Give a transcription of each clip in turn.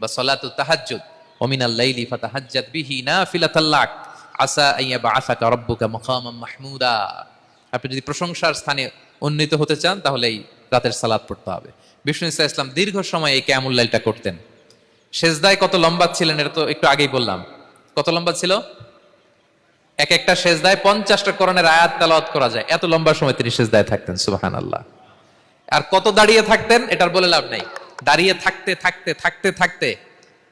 বা তাহাজ্জুদ। ফাতাহাজ্জাত বিহি আসা আইয়া মাহমুদা। আপনি যদি প্রশংসার স্থানে উন্নীত হতে চান, তাহলে এই রাতের পড়তে হবে। বিষ্ণু ইসা ইসলাম দীর্ঘ সময় এই ক্যামুল লাইলটা করতেন। সেজদায় কত লম্বা ছিলেন, এটা তো একটু আগেই বললাম। কত লম্বা ছিল? এক একটা সেজদায় পঞ্চাশটা করণের আয়াত তেলাওয়াত করা যায়। এত লম্বা সময় তিনি সেজদায় থাকতেন সুবাহান আল্লাহ আর কত দাঁড়িয়ে থাকতেন, এটার বলে লাভ নাই। দাঁড়িয়ে থাকতে থাকতে থাকতে থাকতে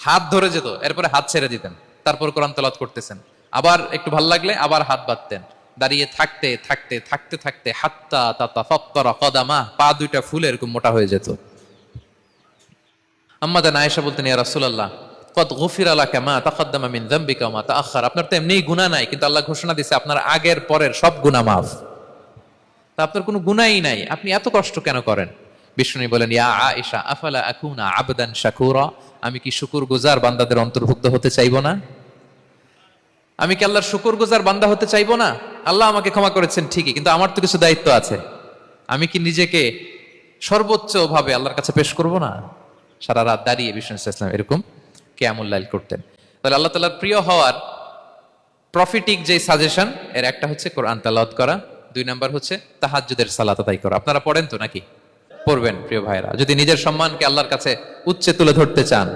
হাত ধরে যেত, এরপরে হাত ছেড়ে দিতেন। তারপর কোরআন তেলাওয়াত করতেছেন। আবার একটু ভালো লাগলে আবার হাত বাঁধতেন। দাঁড়িয়ে থাকতে থাকতে থাকতে থাকতে হাত্তা তাতা ফত্তরা কদামা পা দুইটা ফুলে এরকম মোটা হয়ে যেত। আম্মাদান আয়েশা বলতেন, ইয়া রাসূলুল্লাহ কত গফির আলা কামা তাকাদ্দামা মিন যামবিকা মা তাআখার আপনার তো এমনিই গুনাহ নাই, কিন্তু আল্লাহ ঘোষণা দিয়েছে আপনার আগের পরের সব গুনাহ মাফ। তা আপনার কোনো গুনাহই নাই। আপনি এত কষ্ট কেন করেন? বিষ্ণু বলেন, ইয়া আয়েশা, আফালা আকুনা আবদান শাকুরা? আমি কি শুকুর গুজার বান্দাদের অন্তর্ভুক্ত হতে চাইব না? আমি কি আল্লাহর শুকুর গুজার বান্দা হতে চাইব না? আল্লাহ আমাকে ক্ষমা করেছেন ঠিকই, কিন্তু আমার তো কিছু দায়িত্ব আছে। আমি কি নিজেকে সর্বোচ্চ ভাবে আল্লাহর কাছে পেশ করব না? সারা রাত দাঁড়িয়ে বিষ্ণু ইসলাম এরকম কেয়ামুল্লাইল করতেন। তাহলে আল্লাহ তালার প্রিয় হওয়ার প্রফিটিক যে সাজেশন এর একটা হচ্ছে কোরআন তালাওয়াত করা, দুই নাম্বার হচ্ছে তাহাজ্জুদের সালাত আদায় করা। আপনারা পড়েন তো নাকি? পড়বেন, প্রিয় ভাইরা যদি নিজের সম্মানকে আল্লাহর কাছে উচ্চে তুলে ধরতে চান,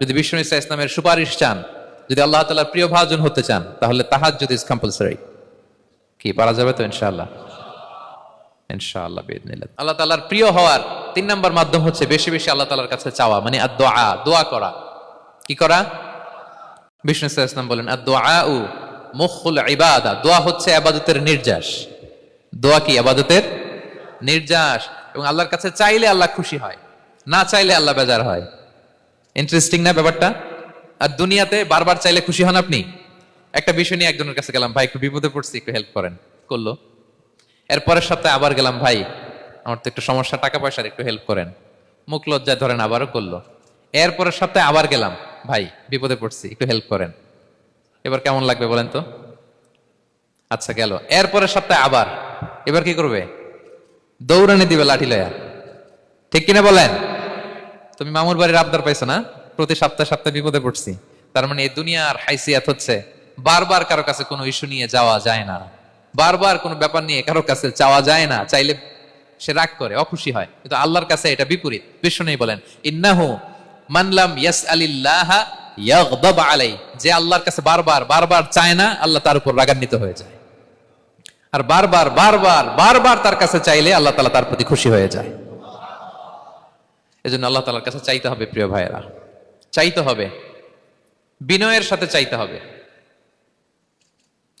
যদি বিষ্ণু ইসা ইসলামের সুপারিশ চান, যদি আল্লাহ তালার প্রিয় ভাজন হতে চান, তাহলে তাহাজ্জুদ ইজ কম্পালসারি কি, পারা যাবে তো ইনশাআল্লাহ? ইনশাআল্লাহ বিইذنিল্লাহ আল্লাহ তাআলার প্রিয় হওয়ার তিন নাম্বার মাধ্যম হচ্ছে বেশি বেশি আল্লাহ তাআলার কাছে চাওয়া মানে আদ-দুআ দোয়া করা। কি করা? বিষ্ণু সাল্লাল্লাহু ইসলাম বলেন আদ-দুআউ মুখুল ইবাদা। দোয়া হচ্ছে ইবাদতের নির্যাস। দোয়া কি? ইবাদতের নির্যাস। এবং আল্লাহর কাছে চাইলে আল্লাহ খুশি হয়, না চাইলে আল্লাহ বেজার হয়। ইন্টারেস্টিং না ব্যাপারটা? আর দুনিয়াতে বারবার চাইলে খুশি হন আপনি? একটা বিষয় নিয়ে একজনের কাছে গেলাম, ভাই, একটু বিপদে পড়ছি, একটু হেল্প করেন। করল। এর পরের সপ্তাহে আবার গেলাম, ভাই, আমার তো একটু সমস্যা টাকা পয়সার একটু হেল্প করেন। মুখ লজ্জায় ধরেন আবারও করল। এর পরের সপ্তাহে আবার গেলাম, ভাই, বিপদে পড়ছি, একটু হেল্প করেন। এবার কেমন লাগবে বলেন তো? আচ্ছা গেল। এর পরের সপ্তাহে আবার। এবার কি করবে? দৌড়ানি দিবে লাঠি লয়া। ঠিক কিনা বলেন? তুমি মামুর বাড়ির আবদার পাইছো না? প্রতি সপ্তাহে সপ্তাহে বিপদে পড়ছি। তার মানে এই দুনিয়ার হাইসিয়াত হচ্ছে, বারবার কারও কাছে কোনো ইস্যু নিয়ে যাওয়া যায় না। বারবার কোনো ব্যাপার নিয়ে কারও কাছে চাওয়া যায় না। চাইলে সে রাগ করে, অখুশি হয়। কিন্তু আল্লাহর কাছে এটা বিপরীত। বিশ্ব নেই বলেন, ইন্নাহু মানলাম ইয়াস আলিল্লাহ ইয়াগদাব আলাই যে আল্লাহর কাছে বারবার বারবার চায় না, আল্লাহ তার উপর রাগান্বিত হয়ে যায়। আর বারবার বারবার বারবার তার কাছে চাইলে আল্লাহ তালা তার প্রতি খুশি হয়ে যায়। এজন্য আল্লাহ তাআলার কাছে চাইতে হবে, প্রিয় ভাইয়েরা। চাইতে হবে। বিনয়ের সাথে চাইতে হবে।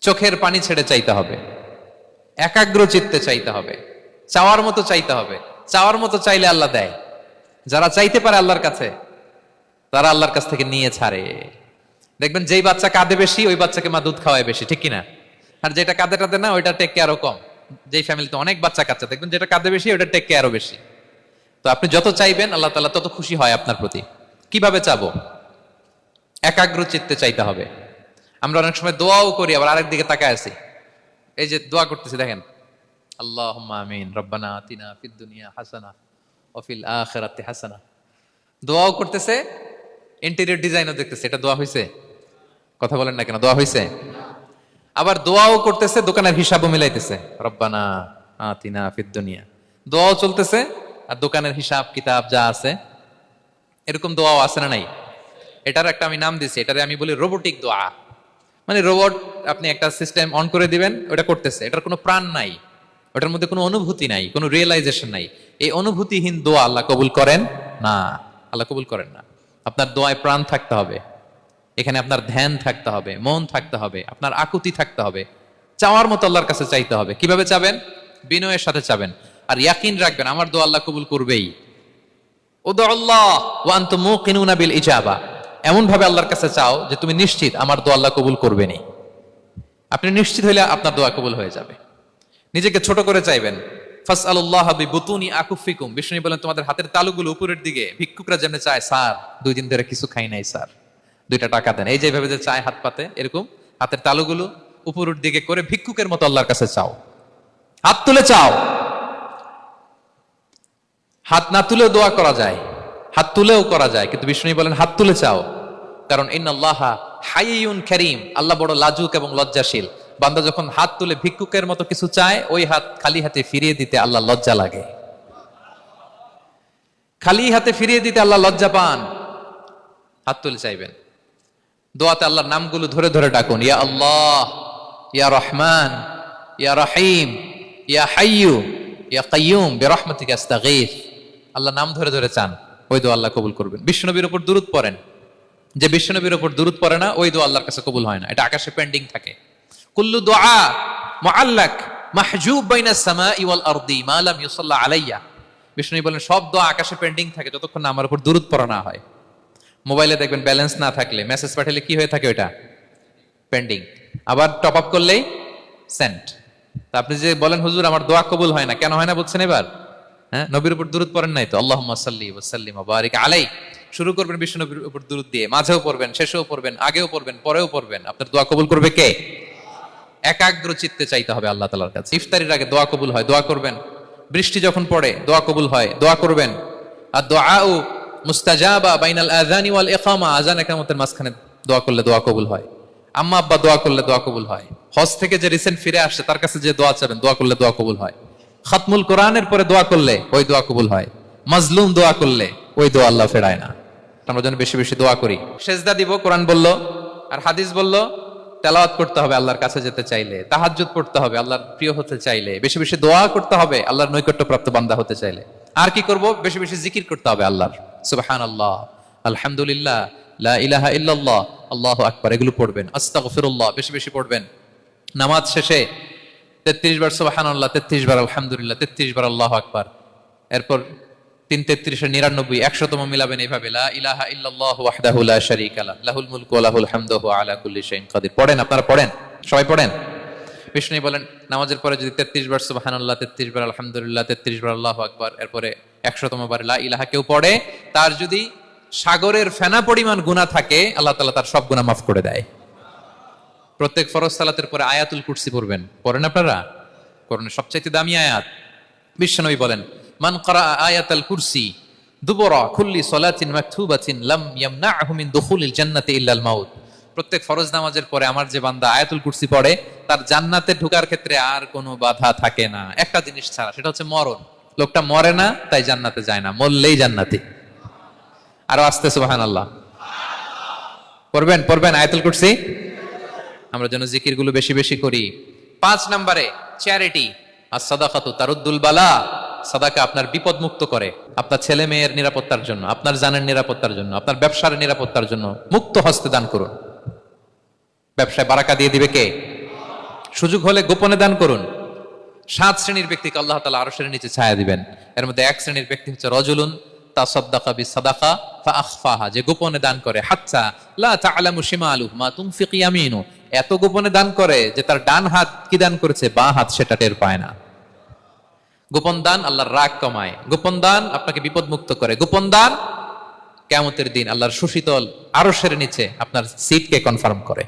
চোখের পানি ছেড়ে চাইতে হবে। একাগ্র চিত্তে চাইতে হবে। চাওয়ার মতো চাইতে হবে। চাওয়ার মতো চাইলে আল্লাহ দেয়। যারা চাইতে পারে আল্লাহর কাছে, তারা আল্লাহর কাছ থেকে নিয়ে ছাড়ে। দেখবেন যেই বাচ্চা কাঁদে বেশি, ওই বাচ্চাকে মা দুধ খাওয়ায় বেশি, ঠিক কিনা? আর যেটা কাঁদে টাদে না, ওইটা টেক কেয়ারও কম। যেই ফ্যামিলিতে অনেক বাচ্চা কাচ্চা, দেখবেন যেটা কাঁদে বেশি, ওইটা টেক কেয়ারও বেশি। তো আপনি যত চাইবেন, আল্লাহ তালা তত খুশি হয় আপনার প্রতি। কীভাবে চাবো? একাগ্র চিত্তে চাইতে হবে। আমরা অনেক সময় দোয়াও করি, আবার আরেক দিকে তাকায় আছি। এই যে দোয়া করতেছি, দেখেন। আল্লাহ আমিন, রব্বানা আতিনা ফিদ দুনিয়া হাসানা অফিল আখিরাতি হাসানা। দোয়াও করতেছে ইন্টেরিয়র ডিজাইনও দেখতেছে। এটা দোয়া হয়েছে কথা বলেন না কেন, দোয়া হয়েছে আবার দোয়াও করতেছে, দোকানের হিসাবও মিলাইতেছে। রব্বানা আতিনা ফিদ দুনিয়া। দোয়াও চলতেছে আর দোকানের হিসাব, কিতাব যা আছে, এরকম দোয়াও আছে না নাই? এটার একটা আমি নাম দিছি, এটারে আমি বলি রোবোটিক দোয়া। মানে রোবট আপনি একটা সিস্টেম অন করে দিবেন, ওটা করতেছে। এটার কোনো প্রাণ নাই, ওটার মধ্যে কোনো অনুভূতি নাই, কোনো রিয়েলাইজেশন নাই। এই অনুভূতিহীন দোয়া আল্লাহ কবুল করেন? না, আল্লাহ কবুল করেন না। আপনার দোয়ায় প্রাণ থাকতে হবে। এখানে আপনার ধ্যান থাকতে হবে, মন থাকতে হবে, আপনার আকুতি থাকতে হবে, চাওয়ার মতো আল্লাহর কাছে চাইতে হবে। কীভাবে চাবেন? বিনয়ের সাথে চাবেন। আর ইয়াকিন রাখবেন, আমার দোয়া আল্লাহ কবুল করবেই। ওদা আল্লাহ ওয়ান তো মুকিনুনা বিল ইজাবা। এমন ভাবে আল্লাহর কাছে চাও যে তুমি নিশ্চিত আমার দোয়া আল্লাহ কবুল করবেনি আপনি নিশ্চিত হইলে আপনার দোয়া কবুল হয়ে যাবে। নিজেকে ছোট করে চাইবেন। ফাস আল্লাহ বুতুনি আকুফিকুম। বিষ্ণু বলেন, তোমাদের হাতের তালুগুলো উপরের দিকে, ভিক্ষুকরা যেমন চায়, স্যার, দুই দিন ধরে কিছু খাই নাই, স্যার। দুইটা টাকা দেন। এই যে ভাবে যে চায় হাত পাতে, এরকম হাতের তালুগুলো উপরের দিকে করে ভিক্ষুকের মতো আল্লাহর কাছে চাও। হাত তুলে চাও। হাত না তুলে দোয়া করা যায়, হাত তুলেও করা যায়, কিন্তু বিষ্ণু বলেন, হাত তুলে চাও। কারণ ইন্নাল্লাহ হাইয়ুন করিম, আল্লাহ বড় লাজুক এবং লজ্জাশীল। বান্দা যখন হাত তুলে ভিক্ষুকের মতো কিছু চায়, ওই হাত খালি হাতে ফিরিয়ে দিতে আল্লাহ লজ্জা লাগে। খালি হাতে ফিরিয়ে দিতে আল্লাহ লজ্জা পান। হাত তুলে চাইবেন। দোয়াতে আল্লাহর নামগুলো ধরে ধরে ডাকুন, ইয়া আল্লাহ, ইয়া রহমান, ইয়া রহিম, ইয়া হাইয়ু, ইয়া কাইয়ুম, বিরহমাতিকা আল্লাহ নাম ধরে ধরে চান, ওই দোয়া আল্লাহ কবুল করবেন। বিশ্বনবীর ওপর দুরুদ পড়েন। যে বিশ্বনবীর ওপর দুরুদ পড়ে না, ওই দোয়া আল্লাহর কাছে কবুল হয় না। এটা আকাশে পেন্ডিং থাকে। কুল্লু দোয়া মুআল্লাক মাহজুব বাইনা সামাই ওয়াল আরদি মা লাম ইউসাল্লা আলাইয়া। বিষ্ণু বলেন, সব দোয়া আকাশে পেন্ডিং থাকে, যতক্ষণ না আমার উপর দুরুদ পড়া না হয়। মোবাইলে দেখবেন ব্যালেন্স না থাকলে। মেসেজ পাঠালে কি হয়ে থাকে ওটা পেন্ডিং আবার টপ আপ করলেই সেন্ট তা আপনি যে বলেন, হুজুর, আমার দোয়া কবুল হয় না। কেন হয় না বলছেন এবার? হ্যাঁ? নবীর উপর দুরুদ পড়েন নাই তো? আল্লাহ সাল্লি ওসাল্লিম বারিক আলাই শুরু করবেন বিশ্ব নবীর উপর দুরুদ দিয়ে। মাঝেও পড়বেন, শেষেও পড়বেন, আগেও পড়বেন, পরেও পড়বেন। আপনার দোয়া কবুল করবে কে? একাগ্র চিত্তে চাইতে হবে আল্লাহ তালার কাছে। ইফতারির আগে দোয়া কবুল হয়, দোয়া করবেন। বৃষ্টি যখন পড়ে, দোয়া কবুল হয়, দোয়া করবেন। আর দোয়া মুস্তাজাবা বাইনাল আযানি ওয়াল ইকামা একামতের মাঝখানে দোয়া করলে দোয়া কবুল হয়। আম্মা আব্বা দোয়া করলে দোয়া কবুল হয়। হজ থেকে যে রিসেন্ট ফিরে তার কাছে যে দোয়া চাবেন, দোয়া করলে দোয়া কবুল হয়। খাতমুল কোরআনের পরে দোয়া করলে ওই দোয়া কবুল হয়। মাজলুম দোয়া করলে ওই দোয়া আল্লাহ ফেরায় না। আমরা যেন বেশি বেশি দোয়া করি। সেজদা দিব, কোরআন বলল, আর হাদিস বলল, তেলাওয়াত করতে হবে আল্লাহর কাছে যেতে চাইলে, তাহাজ্জুদ পড়তে হবে আল্লাহর প্রিয় হতে চাইলে, বেশি বেশি দোয়া করতে হবে আল্লাহর নৈকট্য প্রাপ্ত বান্দা হতে চাইলে। আর কি করব? বেশি বেশি জিকির করতে হবে আল্লাহর। সুবহানাল্লাহ, আলহামদুলিল্লাহ, লা ইলাহা ইল্লাল্লাহ, আল্লাহু আকবার, এগুলো পড়বেন, আস্তাগফিরুল্লাহ, বেশি বেশি পড়বেন। নামাজ শেষে তেত্রিশ বার সুবহানাল্লাহ, তেত্রিশ বার আলহামদুলিল্লাহ, তেত্রিশ বার আল্লাহু আকবার। এরপর তিন তেত্রিশের নিরানব্বই, একশতম মিলাবেন এইভাবে লা ইলাহা ইল্লাল্লাহ ওয়াহদাহু লা শারীকা লাহ লাহুল মুলকু ওয়া লাহুল হামদু ওয়া আলা কুল্লি শাইইন কাদির। পড়েন, আপনারা পড়েন, সবাই পড়েন। বিষ্ণু বলেন, নামাজের পরে যদি তেত্রিশ বার সুবহানাল্লাহ, তেত্রিশ বার আলহামদুলিল্লাহ, তেত্রিশ বার আল্লাহু আকবার, এরপরে একশতম বার ইলাহা কেউ পড়ে, তার যদি সাগরের ফেনা পরিমাণ গুনাহ থাকে, আল্লাহ তালা তার সব গুনাহ মাফ করে দেয়। প্রত্যেক ফরজ সালাতের পরে আয়াতুল কুরসি পড়বেন। পড়েন আপনারা? কোরআনের সবচাইতে দামি আয়াত। বিশ্বনবী বলেন, মান করা আয়াতাল কুরসি, দুবরা খুল্লি সলাতিন মাকতুবাতিন লাম ইয়ামনাহু মিন দুখুলিল জান্নাতি ইল্লাল মাউত। প্রত্যেক ফরজ নামাজের পরে আমার যে বান্দা আয়াতুল কুরসি পড়ে, তার জান্নাতে ঢোকার ক্ষেত্রে আর কোনো বাধা থাকে না। একটা জিনিস ছাড়া, সেটা হচ্ছে মরণ। লোকটা মরে না, তাই জান্নাতে যায় না, মরলেই জান্নাতি। আরও আসতে, সুবহানাল্লাহ। পড়বেন পড়বেন, আয়াতুল কুরসি। আমরা যেন জিকিরগুলো বেশি বেশি করি। পাঁচ নম্বরে চ্যারিটি আর সাদাকাতু তারুদ্দুল বালা। সাদাকা আপনার বিপদ মুক্ত করে, আপনার ছেলে মেয়ের নিরাপত্তার জন্য, আপনার জানের নিরাপত্তার জন্য, আপনার ব্যবসার নিরাপত্তার জন্য মুক্ত হস্তে দান করুন। ব্যবসায় বারাকা দিয়ে দিবে কে? সুযোগ হলে গোপনে দান করুন। সাত শ্রেণির ব্যক্তিকে আল্লাহ তালা আরও শ্রেণির নিচে ছায়া দিবেন। এর মধ্যে এক শ্রেণির ব্যক্তি হচ্ছে রজুলুন, তা বি যে গোপনে দান করে। হাচ্চা লা মা ইয়ামিনু। এত গোপনে দান করে যে তার ডান হাত কি দান করেছে হাত সেটা টের পায় না। গোপন দান আল্লাহর রাগ কমায়। গোপন দান আপনাকে বিপদ মুক্ত করে। গোপন দান কেমতের দিন আল্লাহর সুশীতল আরও সেরে নিচে আপনার সিটকে কনফার্ম করে।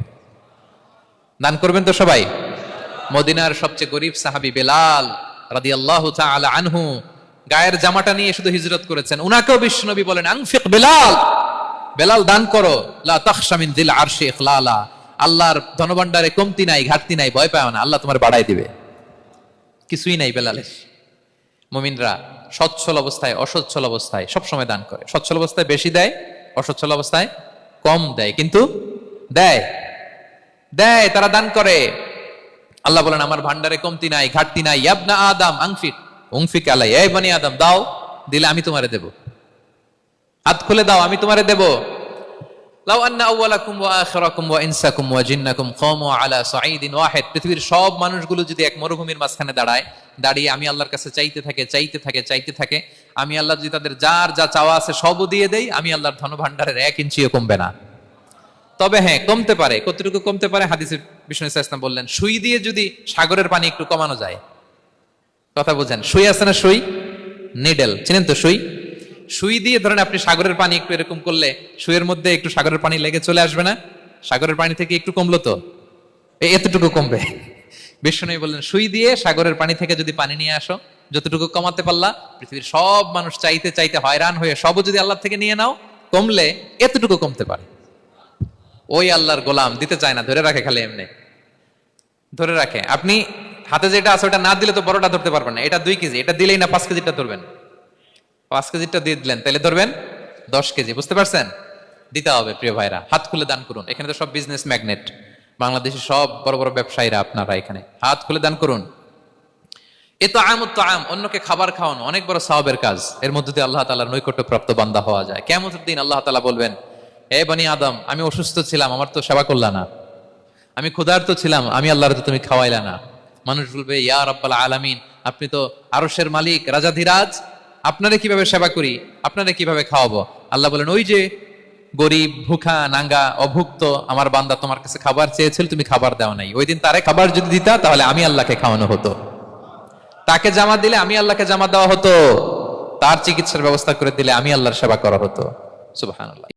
দান করবেন তো সবাই? মদিনার সবচেয়ে গরিব সাহাবি বেলাল রাদিয়াল্লাহু তাআলা আনহু গায়ের জামাটা নিয়ে শুধু হিজরত করেছেন। উনাকেও বিশ্বনবী বলেন, আনফিক বেলাল বেলাল দান করো। লা দিল আরশি আল্লাহর ধনভাণ্ডারে কমতি নাই, ঘাটতি নাই, ভয় পায় না। আল্লাহ তোমার বাড়াই দিবে। কিছুই নাই বেলালের। মুমিনরা সচ্ছল অবস্থায়, অসচ্ছল অবস্থায় সবসময় দান করে। সচ্ছল অবস্থায় বেশি দেয়, অসচ্ছল অবস্থায় কম দেয়। কিন্তু দেয়। দেয়, তারা দান করে। আল্লাহ বলেন, আমার ভান্ডারে কমতি নাই, ঘাটতি নাই। ইয়াবনা আদম, আংফিক। উংফিক আলাই, এই বানি আদম, দাও, দিলে আমি তোমারে দেব। হাত খুলে দাও, আমি তোমারে দেব। লাউ আন্না আউওয়ালাকুম ওয়া আখিরাকুম ওয়া ইনসাকুম ওয়া জিন্নাকুম কামু আলা সাঈদিন ওয়াহিদ। পৃথিবীর সব মানুষগুলো যদি এক মরুভূমির মাঝখানে দাঁড়ায়, দাঁড়িয়ে আমি আল্লাহর কাছে চাইতে থাকে চাইতে থাকে চাইতে থাকে, আমি আল্লাহ যদি তাদের যার যা চাওয়া আছে সবও দিয়ে দেই, আমি আল্লাহর ধন ভান্ডারের এক ইঞ্চিও কমবে না। তবে হ্যাঁ কমতে পারে, কতটুকু কমতে পারে হাদিসের বিষ্ণু ইসলাম বললেন, সুই দিয়ে যদি সাগরের পানি একটু কমানো যায়, কথা বোঝেন, সুই আছে না সুই? নিডেল, চিনেন তো সুই? সুই দিয়ে ধরেন আপনি সাগরের পানি একটু এরকম করলে, সুইয়ের মধ্যে একটু সাগরের পানি লেগে চলে আসবে না? সাগরের পানি থেকে একটু কমলো তো? এতটুকু কমবে। বিষ্ণু বললেন, সুই দিয়ে সাগরের পানি থেকে যদি পানি নিয়ে আসো, যতটুকু কমাতে পারলা, পৃথিবীর সব মানুষ চাইতে চাইতে হয়রান হয়ে সবও যদি আল্লাহ থেকে নিয়ে নাও, কমলে এতটুকু কমতে পারে। ওই আল্লাহর গোলাম, দিতে চায় না, ধরে রাখে খালি এমনি। ধরে রাখে। আপনি হাতে যেটা আছে ওটা না দিলে তো বড়টা ধরতে পারবেন না। এটা দুই কেজি, এটা দিলেই না পাঁচ কেজিটা ধরবেন। পাঁচ কেজিটা দিয়ে দিলেন তাহলে ধরবেন দশ কেজি, বুঝতে পারছেন? দিতে হবে প্রিয় ভাইরা, হাত খুলে দান করুন। এখানে তো সব বিজনেস ম্যাগনেট বাংলাদেশের সব বড় বড় ব্যবসায়ীরা আপনারা এখানে। হাত খুলে দান করুন। এ তো আম তো আম, অন্যকে খাবার খাওয়ানো, অনেক বড় সাহাবের কাজ। এর মধ্যে দিয়ে আল্লাহ তালার নৈকট্য প্রাপ্ত বান্দা হওয়া যায়। কেমন দিন আল্লাহ তালা বলবেন হে বনি আদম, আমি অসুস্থ ছিলাম, আমার তো সেবা করলা না। আমি ক্ষুধার্ত ছিলাম, আমি আল্লাহর তো তুমি খাওয়াইলা না। মানুষ বলবে, ইয়া রব্বাল আলামিন, আপনি তো আরসের মালিক রাজাধিরাজ আপনারে কীভাবে সেবা করি? আপনারে কীভাবে খাওয়াবো? আল্লাহ বলেন, ওই যে গরিব, ভুখা, নাঙ্গা, অভুক্ত, আমার বান্দা তোমার কাছে খাবার চেয়েছিল, তুমি খাবার দাও নাই। ওই দিন তারে খাবার যদি দিতা, তাহলে আমি আল্লাহকে খাওয়ানো হতো। তাকে জামা দিলে আমি আল্লাহকে জামা দেওয়া হতো। তার চিকিৎসার ব্যবস্থা করে দিলে আমি আল্লাহর সেবা করা হতো। সুবহানাল্লাহ।